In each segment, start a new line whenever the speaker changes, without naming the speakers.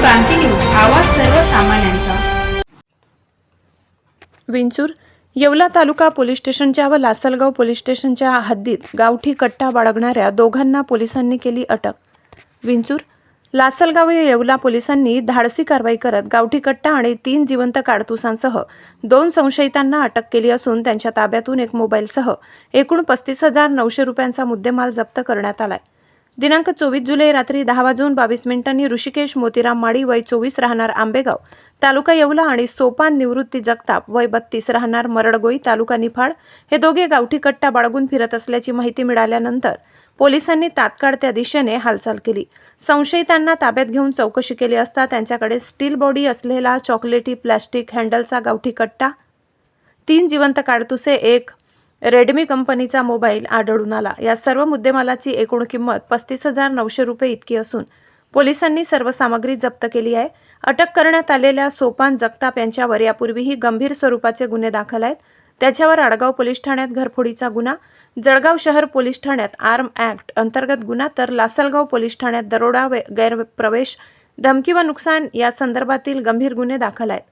क्रांती news आवाज सर्वसामान्यांचा.
Vinchur Yeola taluka police स्टेशनच्या व लासलगाव पोलीस स्टेशनच्या हद्दीत गावठी कट्टा बाळगणाऱ्या दोघांना पोलिसांनी केली अटक. विंचूर लासलगाव येवला पोलिसांनी धाडसी कारवाई करत गावठी कट्टा आणि तीन जिवंत काडतुसांसह दोन संशयितांना अटक केली असून त्यांच्या ताब्यातून एक मोबाईलसह एकूण पस्तीस हजार नऊशे रुपयांचा मुद्देमाल जप्त करण्यात आलाय. दिनांक चोवीस जुलै रात्री दहा वाजून बावीस मिनिटांनी ऋषिकेश मोतीराम माडी वय चोवीस राहणार आंबेगाव. तालुका येवला आणि सोपान निवृत्ती जगताप वय बत्तीस राहणार मरडगोई तालुका निफाड. हे दोघे गावठी कट्टा बाळगून फिरत असल्याची माहिती मिळाल्यानंतर पोलिसांनी तात्काळ त्या दिशेने हालचाल केली. संशयितांना ताब्यात घेऊन चौकशी केली असता त्यांच्याकडे स्टील बॉडी असलेला चॉकलेटी प्लॅस्टिक हँडलचा गावठी कट्टा तीन जिवंत काडतुसे एक रेडमी कंपनीचा मोबाईल आढळून आला. या सर्व मुद्देमालाची एकूण किंमत पस्तीस हजार नऊशे रुपये इतकी असून पोलिसांनी सर्व सामग्री जप्त केली आहे. अटक करण्यात आलेल्या सोपान जगताप यांच्यावर यापूर्वीही गंभीर स्वरूपाचे गुन्हे दाखल आहेत. त्याच्यावर आडगाव पोलीस ठाण्यात घरफोडीचा गुन्हा जळगाव शहर पोलीस ठाण्यात आर्म ॲक्ट अंतर्गत गुन्हा तर लासलगाव पोलीस ठाण्यात दरोडा वे- गैरप्रवेश धमकी व नुकसान या संदर्भातील गंभीर गुन्हे दाखल आहेत.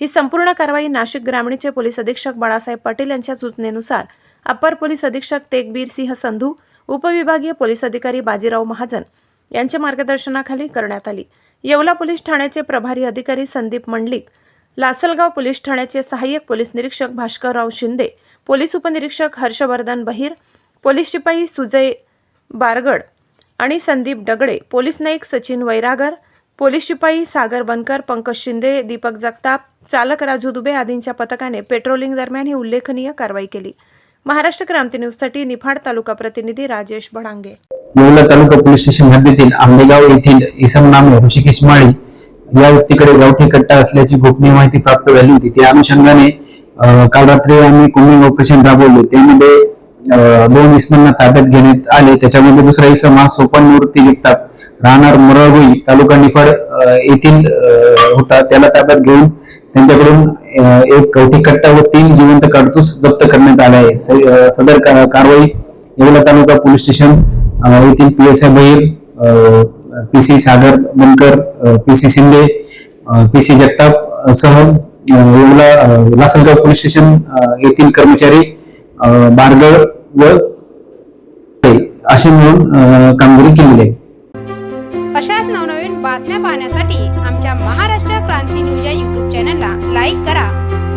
ही संपूर्ण कारवाई नाशिक ग्रामीणचे पोलीस अधीक्षक बाळासाहेब पाटील यांच्या सूचनेनुसार अप्पर पोलीस अधीक्षक तेगबीर सिंह संधू उपविभागीय पोलीस अधिकारी बाजीराव महाजन यांच्या मार्गदर्शनाखाली करण्यात आली. येवला पोलीस ठाण्याचे प्रभारी अधिकारी संदीप मंडलिक लासलगाव पोलीस ठाण्याचे सहाय्यक पोलीस निरीक्षक भास्करराव शिंदे पोलीस उपनिरीक्षक हर्षवर्धन बहिर पोलीस शिपाई सुजय बारगड आणि संदीप डगडे पोलीस नाईक सचिन वैरागर पोलीस शिपाई सागर बनकर पंकज शिंदे दीपक जगताप चालक राजू दुबे आदींच्या पथकाने पेट्रोलिंग दरम्यान ही उल्लेखनीय कारवाई केली. महाराष्ट्र क्रांती न्यूजसाठी निफाड तालुका प्रतिनिधी राजेश भडांगे.
येवला तालुका पोलीस स्टेशन हद्दीतील आंबेगाव येथील इसम नामे ऋषिकेश माळी या व्यक्तीकडे गावठी कट्टा असल्याची गोपनीय माहिती प्राप्त झाली होती. त्या अनुषंगाने काल रात्री आम्ही कोमिंग ऑपरेशन राबवले. त्यामध्ये दोन इसमांना ताब्यात घेण्यात आले. त्याच्यामध्ये दुसरा इसम हा सोपान निवृत्ती जिंकतात राहणार मुरळगोई तालुका निफाड येथील अं, होता. त्याला ताब्यात घेऊन त्यांच्याकडून एक कवठी कट्टा व तीन जिवंत काडतूस जप्त करण्यात आले आहे. सदर कारवाई येवला तालुका पोलीस स्टेशन येथील P S I Bahir P C Sagar Bankar P C Shinde P C Jagtap सह येवला लासलगाव पोलीस स्टेशन येथील कर्मचारी बारगळ व अशी म्हणून मिळून कामगिरी केलेली आहे.
अशाच नवनवीन बातम्या पाहण्यासाठी आमच्या महाराष्ट्र